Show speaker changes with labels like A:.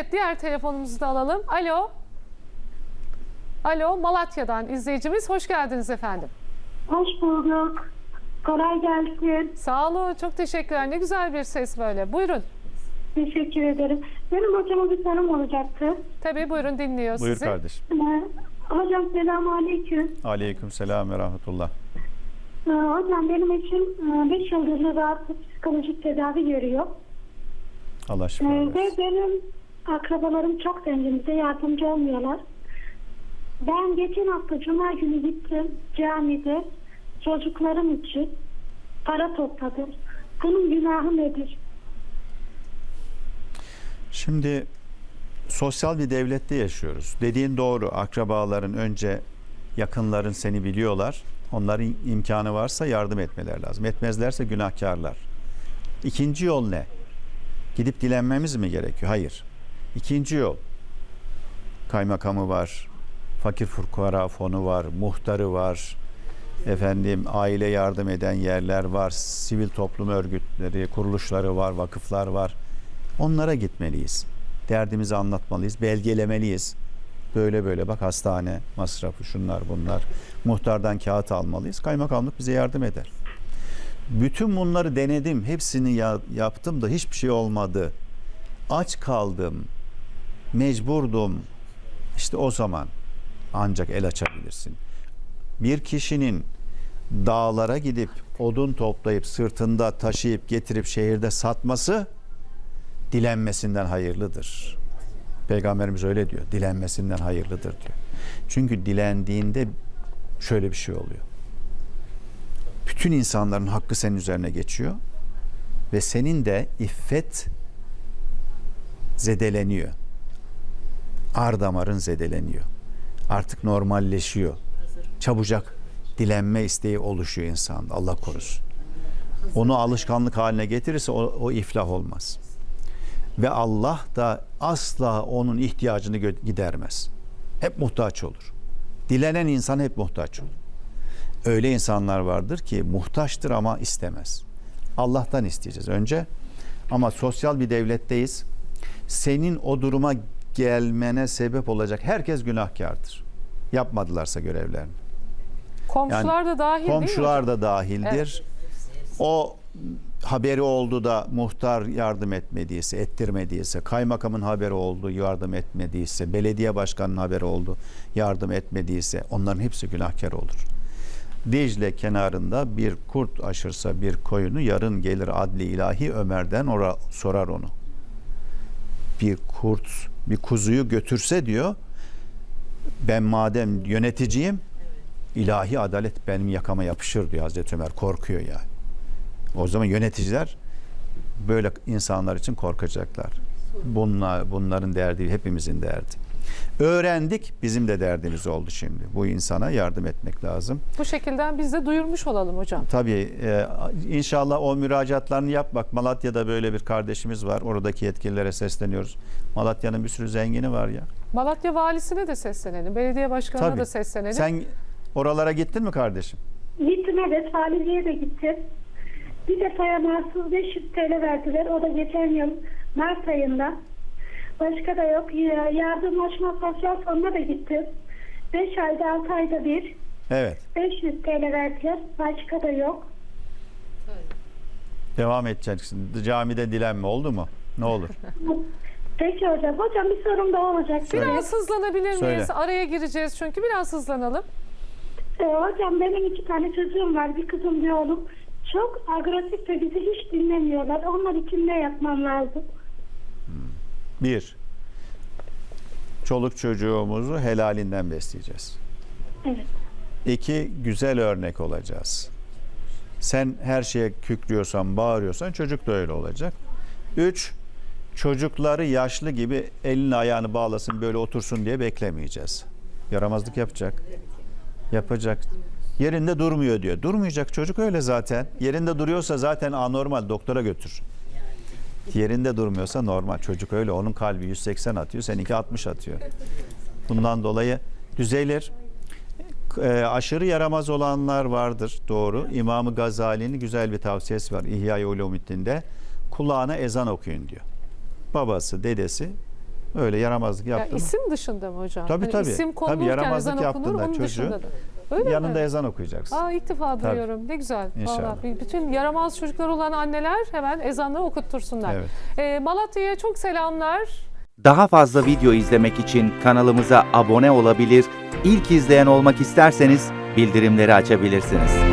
A: Evet diğer telefonumuzu da alalım. Alo. Alo Malatya'dan izleyicimiz. Hoş geldiniz efendim.
B: Hoş bulduk. Kolay gelsin.
A: Sağ olun. Çok teşekkürler. Ne güzel bir ses böyle. Buyurun.
B: Teşekkür ederim. Benim hocama bir sorum olacaktı.
A: Tabii buyurun dinliyor
C: Buyur
A: sizi.
C: kardeşim.
B: Ee, hocam selamun aleyküm.
C: Aleyküm selam ve rahmetullah.
B: Ee, hocam benim eşim 5 yıldır rahatsız psikolojik tedavi görüyor.
C: Allah
B: Ee,
C: şifa
B: ve
C: versin.
B: benim akrabalarım çok zengin. Bize yardımcı olmuyorlar. Ben geçen hafta Cuma günü gittim camide çocuklarım için para topladım. Bunun günahı nedir?
C: Şimdi sosyal bir devlette yaşıyoruz. Dediğin doğru. Akrabaların önce yakınların seni biliyorlar. Onların imkanı varsa yardım etmeler lazım. Etmezlerse günahkarlar. İkinci yol ne? Gidip dilenmemiz mi gerekiyor? Hayır. İkinci yol. Kaymakamı var. Fakir fukara fonu var. Muhtarı var. Efendim aile yardım eden yerler var. Sivil toplum örgütleri, kuruluşları var, vakıflar var. Onlara gitmeliyiz. Derdimizi anlatmalıyız, belgelemeliyiz. Böyle böyle bak hastane masrafı şunlar bunlar. Muhtardan kağıt almalıyız. Kaymakamlık bize yardım eder. Bütün bunları denedim. Hepsini ya- yaptım da hiçbir şey olmadı. Aç kaldım. Mecburdum. İşte o zaman ancak el açabilirsin. Bir kişinin dağlara gidip odun toplayıp sırtında taşıyıp getirip şehirde satması dilenmesinden hayırlıdır. Peygamberimiz öyle diyor. Dilenmesinden hayırlıdır diyor. Çünkü dilendiğinde şöyle bir şey oluyor. Bütün insanların hakkı senin üzerine geçiyor ve senin de iffet zedeleniyor. Ar damarın zedeleniyor. Artık normalleşiyor. Çabucak dilenme isteği oluşuyor insanda. Allah korusun. Onu alışkanlık haline getirirse o, o iflah olmaz. Ve Allah da asla onun ihtiyacını gidermez. Hep muhtaç olur. Dilenen insan hep muhtaç olur. Öyle insanlar vardır ki muhtaçtır ama istemez. Allah'tan isteyeceğiz önce. Ama sosyal bir devletteyiz. Senin o duruma gelmene sebep olacak herkes günahkardır. Yapmadılarsa görevlerini.
A: Komşular da dahil?
C: Komşular da dahildir. O haberi oldu da muhtar yardım etmediyse, ettirmediyse, kaymakamın haberi oldu, yardım etmediyse, belediye başkanının haberi oldu, yardım etmediyse onların hepsi günahkar olur. Dicle kenarında bir kurt aşırsa bir koyunu yarın gelir adli ilahi Ömer'den ora, sorar onu. Bir kurt bir kuzuyu götürse diyor ben madem yöneticiyim ilahi adalet benim yakama yapışır diyor Hazreti Ömer korkuyor yani. O zaman yöneticiler böyle insanlar için korkacaklar. Bunlar, bunların derdi hepimizin derdi. Öğrendik bizim de derdimiz oldu şimdi. Bu insana yardım etmek lazım.
A: Bu şekilde biz de duyurmuş olalım hocam.
C: Tabii e, inşallah o müracaatlarını yap. Bak Malatya'da böyle bir kardeşimiz var. Oradaki yetkililere sesleniyoruz. Malatya'nın bir sürü zengini var ya.
A: Malatya valisine de seslenelim. Belediye başkanına
C: Tabii.
A: da seslenelim.
C: Sen oralara gittin mi kardeşim?
B: Gittim evet, Haliliye'ye de gittim. Bir defaya mahsus 500 TL verdiler. O da geçen yıl Mart ayında. Başka da yok. Ya- Yardımlaşma sosyal fonuna da gittim. 5 ayda 6 ayda bir
C: Evet.
B: 500 TL verdiler. Başka da yok.
C: Devam edeceksin. Camide dilenme oldu mu? Ne olur.
B: Peki hocam. Hocam bir sorum daha olacak.
C: Söyle.
A: Biraz hızlanabilir miyiz?
C: Söyle.
A: Araya gireceğiz çünkü biraz hızlanalım.
B: Ee, hocam benim iki tane çocuğum var. Bir kızım bir oğlum. Çok agresif ve bizi hiç dinlemiyorlar. Onlar için ne yapmam lazım?
C: Bir, çoluk çocuğumuzu helalinden besleyeceğiz.
B: Evet.
C: İki, güzel örnek olacağız. Sen her şeye kükrüyorsan, bağırıyorsan çocuk da öyle olacak. Üç, çocukları yaşlı gibi elini ayağını bağlasın böyle otursun diye beklemeyeceğiz. Yaramazlık yapacak. Yapacak. Yerinde durmuyor diyor. Durmayacak çocuk öyle zaten. Yerinde duruyorsa zaten anormal doktora götür. Yerinde durmuyorsa normal. Çocuk öyle. Onun kalbi 180 atıyor. Seninki 60 atıyor. Bundan dolayı düzelir. E, aşırı yaramaz olanlar vardır. Doğru. İmam-ı Gazali'nin güzel bir tavsiyesi var. İhya-i Ulumuddin'de. Kulağına ezan okuyun diyor. Babası, dedesi Öyle yaramazlık
A: Ya
C: yaptı mı?
A: isim dışında mı hocam?
C: Tabii,
A: Hani
C: tabii.
A: İsim
C: Tabii, yaramazlık
A: ezan
C: yaptığında çocuğu.
A: Öyle
C: Yanında
A: mi?
C: ezan okuyacaksın.
A: Aa ilk defa
C: Tabii.
A: duyuyorum. Ne güzel.
C: İnşallah.
A: Vallahi bütün yaramaz çocuklar olan anneler hemen ezanları okuttursunlar.
C: Evet.
A: Ee, Malatya'ya çok selamlar.
D: Daha fazla video izlemek için kanalımıza abone olabilir, ilk izleyen olmak isterseniz bildirimleri açabilirsiniz.